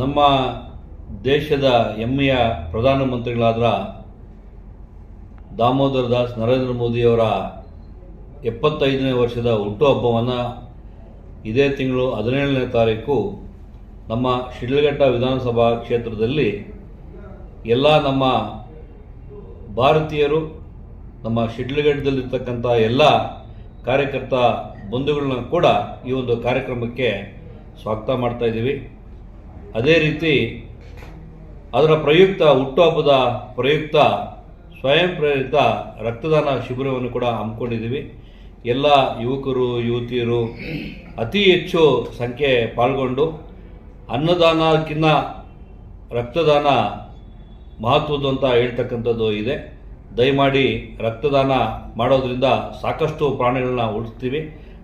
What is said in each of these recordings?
ನಮ್ಮ ದೇಶದ ಹೆಮ್ಮೆಯ ಪ್ರಧಾನಮಂತ್ರಿಗಳಾದ ದಾಮೋದರ ದಾಸ್ ನರೇಂದ್ರ ಮೋದಿಯವರ ಎಪ್ಪತ್ತೈದನೇ ವರ್ಷದ ಹುಟ್ಟುಹಬ್ಬವನ್ನು ಇದೇ ತಿಂಗಳು ಹದಿನೇಳನೇ ತಾರೀಕು ನಮ್ಮ ಶಿಡ್ಲಘಟ್ಟ ವಿಧಾನಸಭಾ ಕ್ಷೇತ್ರದಲ್ಲಿ ಎಲ್ಲ ನಮ್ಮ ಭಾರತೀಯರು, ನಮ್ಮ ಶಿಡ್ಲಘಟ್ಟದಲ್ಲಿರ್ತಕ್ಕಂಥ ಎಲ್ಲ ಕಾರ್ಯಕರ್ತ ಬಂಧುಗಳನ್ನ ಕೂಡ ಈ ಒಂದು ಕಾರ್ಯಕ್ರಮಕ್ಕೆ ಸ್ವಾಗತ ಮಾಡ್ತಾ ಇದ್ದೀವಿ. ಅದೇ ರೀತಿ ಅದರ ಪ್ರಯುಕ್ತ ಹುಟ್ಟುಹಬ್ಬದ ಪ್ರಯುಕ್ತ ಸ್ವಯಂ ಪ್ರೇರಿತ ರಕ್ತದಾನ ಶಿಬಿರವನ್ನು ಕೂಡ ಹಮ್ಮಿಕೊಂಡಿದ್ದೀವಿ. ಎಲ್ಲ ಯುವಕರು, ಯುವತಿಯರು ಅತಿ ಹೆಚ್ಚು ಸಂಖ್ಯೆ ಪಾಲ್ಗೊಂಡು ಅನ್ನದಾನಕ್ಕಿಂತ ರಕ್ತದಾನ ಮಹತ್ವದ್ದು ಅಂತ ಹೇಳ್ತಕ್ಕಂಥದ್ದು ಇದೆ. ದಯಮಾಡಿ ರಕ್ತದಾನ ಮಾಡೋದ್ರಿಂದ ಸಾಕಷ್ಟು ಪ್ರಾಣಿಗಳನ್ನ ಉಳಿಸ್ತೀವಿ.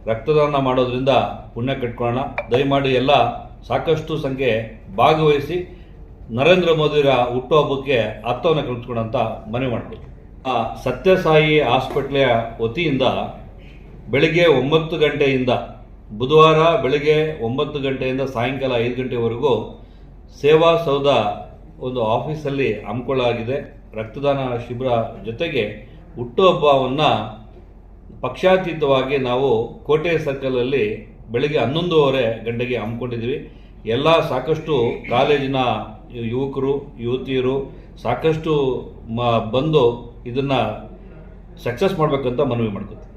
ರಕ್ತದಾನ ಮಾಡೋದ್ರಿಂದ ಪುಣ್ಯ ಕಟ್ಕೊಳ್ಳೋಣ. ದಯಮಾಡಿ ಎಲ್ಲ ಸಾಕಷ್ಟು ಸಂಖ್ಯೆ ಭಾಗವಹಿಸಿ ನರೇಂದ್ರ ಮೋದಿರ ಹುಟ್ಟುಹಬ್ಬಕ್ಕೆ ಅರ್ಥವನ್ನು ಕಲಿತ್ಕೊಂಡಂತ ಮನವಿ ಮಾಡ್ಬೋದು. ಆ, ಸತ್ಯಸಾಯಿ ಹಾಸ್ಪಿಟ್ಲೆಯ ವತಿಯಿಂದ ಬೆಳಿಗ್ಗೆ ಒಂಬತ್ತು ಗಂಟೆಯಿಂದ ಬುಧವಾರ ಬೆಳಿಗ್ಗೆ ಒಂಬತ್ತು ಗಂಟೆಯಿಂದ ಸಾಯಂಕಾಲ ಐದು ಗಂಟೆವರೆಗೂ ಸೇವಾ ಸೌಧ ಒಂದು ಆಫೀಸಲ್ಲಿ ಹಮ್ಮಿಕೊಳ್ಳಲಾಗಿದೆ ರಕ್ತದಾನ ಶಿಬಿರ ಜೊತೆಗೆ ಹುಟ್ಟುಹಬ್ಬವನ್ನು ಪಕ್ಷಾತೀತವಾಗಿ ನಾವು ಕೋಟೆ ಸರ್ಕಲಲ್ಲಿ ಬೆಳಿಗ್ಗೆ ಹನ್ನೊಂದುವರೆ ಗಂಟೆಗೆ ಹಮ್ಮಿಕೊಂಡಿದ್ದೀವಿ ಎಲ್ಲ ಸಾಕಷ್ಟು ಕಾಲೇಜಿನ ಯುವಕರು, ಯುವತಿಯರು ಸಾಕಷ್ಟು ಮ, ಬಂದು ಇದನ್ನು ಸಕ್ಸಸ್ ಮಾಡಬೇಕಂತ ಮನವಿ ಮಾಡ್ಕೊತೀವಿ.